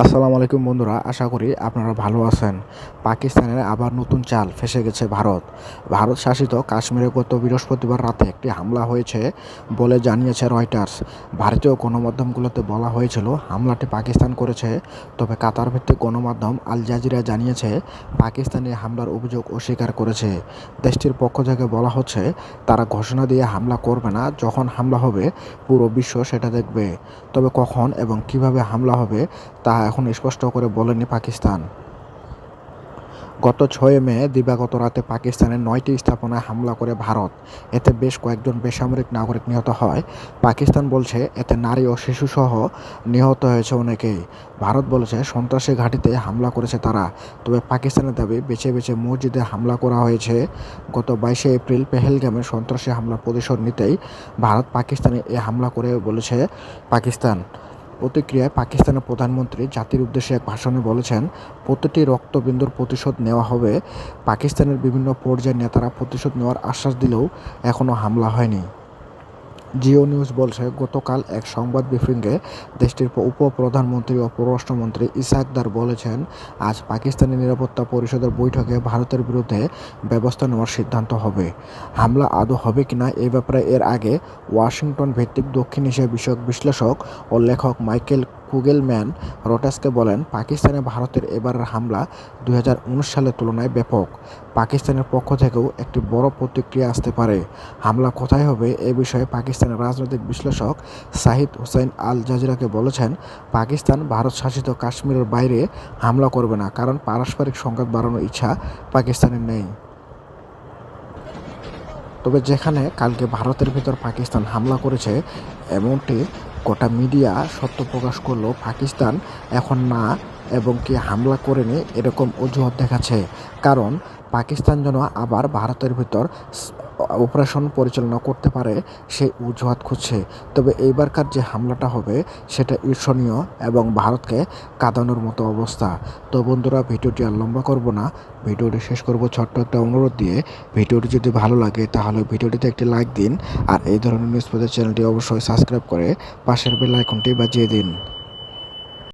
আসসালামু আলাইকুম বন্ধুরা, আশা করি আপনারা ভালো আছেন। পাকিস্তানের আবার নতুন চাল ফেসে গেছে ভারত। ভারত শাসিত কাশ্মীরে গত বৃহস্পতিবার রাতে একটি হামলা হয়েছে বলে জানিয়েছে রয়টার্স। ভারতীয় গণমাধ্যমগুলোতে বলা হয়েছিল, হামলাটি পাকিস্তান করেছে। তবে কাতার ভিত্তিক গণমাধ্যম আল জাজিরা জানিয়েছে, পাকিস্তানি হামলার অভিযোগ অস্বীকার করেছে। দেশটির পক্ষ থেকে বলা হচ্ছে, তারা ঘোষণা দিয়ে হামলা করবে না, যখন হামলা হবে, পুরো বিশ্ব সেটা দেখবে। তবে কখন এবং কীভাবে হামলা হবে, তা এখন স্পষ্ট করে বলেনি পাকিস্তান। গত ছয় মে, দিবাগত রাতে পাকিস্তানের নয়টি স্থাপনায় হামলা করে ভারত। এতে বেশ কয়েকজন বেসামরিক নাগরিক নিহত হয়। পাকিস্তান বলছে, এতে নারী ও শিশুসহ নিহত হয়েছে অনেকেই। ভারত বলেছে, সন্ত্রাসী ঘাঁটিতে হামলা করেছে তারা। তবে পাকিস্তানের দাবি, বেছে বেছে মসজিদে হামলা করা হয়েছে। গত বাইশে এপ্রিল পেহেলগামে সন্ত্রাসী হামলা প্রতিশোধ নিতেই ভারত পাকিস্তানে এ হামলা করে বলেছে পাকিস্তান। প্রতিক্রিয়ায় পাকিস্তানের প্রধানমন্ত্রী জাতির উদ্দেশ্যে এক ভাষণে বলেছেন, প্রতিটি রক্তবিন্দুর প্রতিশোধ নেওয়া হবে। পাকিস্তানের বিভিন্ন পর্যায়ের নেতারা প্রতিশোধ নেওয়ার আশ্বাস দিলেও এখনও হামলা হয়নি। জিও নিউজ বলছে, গতকাল এক সংবাদ ব্রিফিংয়ে দেশটির উপ প্রধানমন্ত্রী ও পররাষ্ট্রমন্ত্রী ইসাকদার বলেছেন, আজ পাকিস্তানি নিরাপত্তা পরিষদের বৈঠকে ভারতের বিরুদ্ধে ব্যবস্থা নেওয়ার সিদ্ধান্ত হবে। হামলা আদৌ হবে কিনা এ ব্যাপারে এর আগে ওয়াশিংটন ভিত্তিক দক্ষিণ এশিয়া বিষয়ক বিশ্লেষক ও লেখক মাইকেল কুগেলম্যান রটাসকে বলেন, পাকিস্তানে ভারতের এবারের হামলা দু হাজার উনিশ সালের তুলনায় ব্যাপক। পাকিস্তানের পক্ষ থেকেও একটি বড় প্রতিক্রিয়া আসতে পারে। হামলা কোথায় হবে এ বিষয়ে পাকিস্তানের রাজনৈতিক বিশ্লেষক সাহিদ হুসাইন আল জাজিরাকে বলেছেন, পাকিস্তান ভারত শাসিত কাশ্মীরের বাইরে হামলা করবে না, কারণ পারস্পরিক সংঘাত বাড়ানোর ইচ্ছা পাকিস্তানের নেই। তবে যেখানে কালকে ভারতের ভিতর পাকিস্তান হামলা করেছে, এমনটি গোটা মিডিয়া সত্য প্রকাশ করল পাকিস্তান এখন না এবং কি হামলা করেনি এরকম অজুহাত দেখাচ্ছে। কারণ পাকিস্তান যেন আবার ভারতের ভিতর অপারেশন পরিচালনা করতে পারে সেই অজুহাত খুঁজছে। তবে এইবারকার যে হামলাটা হবে, সেটা ঈর্ষণীয় এবং ভারতকে কাঁদানোর মতো অবস্থা। তো বন্ধুরা, ভিডিওটি আর লম্বা করব না। ভিডিওটি শেষ করব ছোট্ট একটা অনুরোধ দিয়ে। ভিডিওটি যদি ভালো লাগে, তাহলে ভিডিওটিতে একটি লাইক দিন। আর এই ধরনের নিউজ পেতে চ্যানেলটি অবশ্যই সাবস্ক্রাইব করে পাশের বেল আইকনটি বাজিয়ে দিন।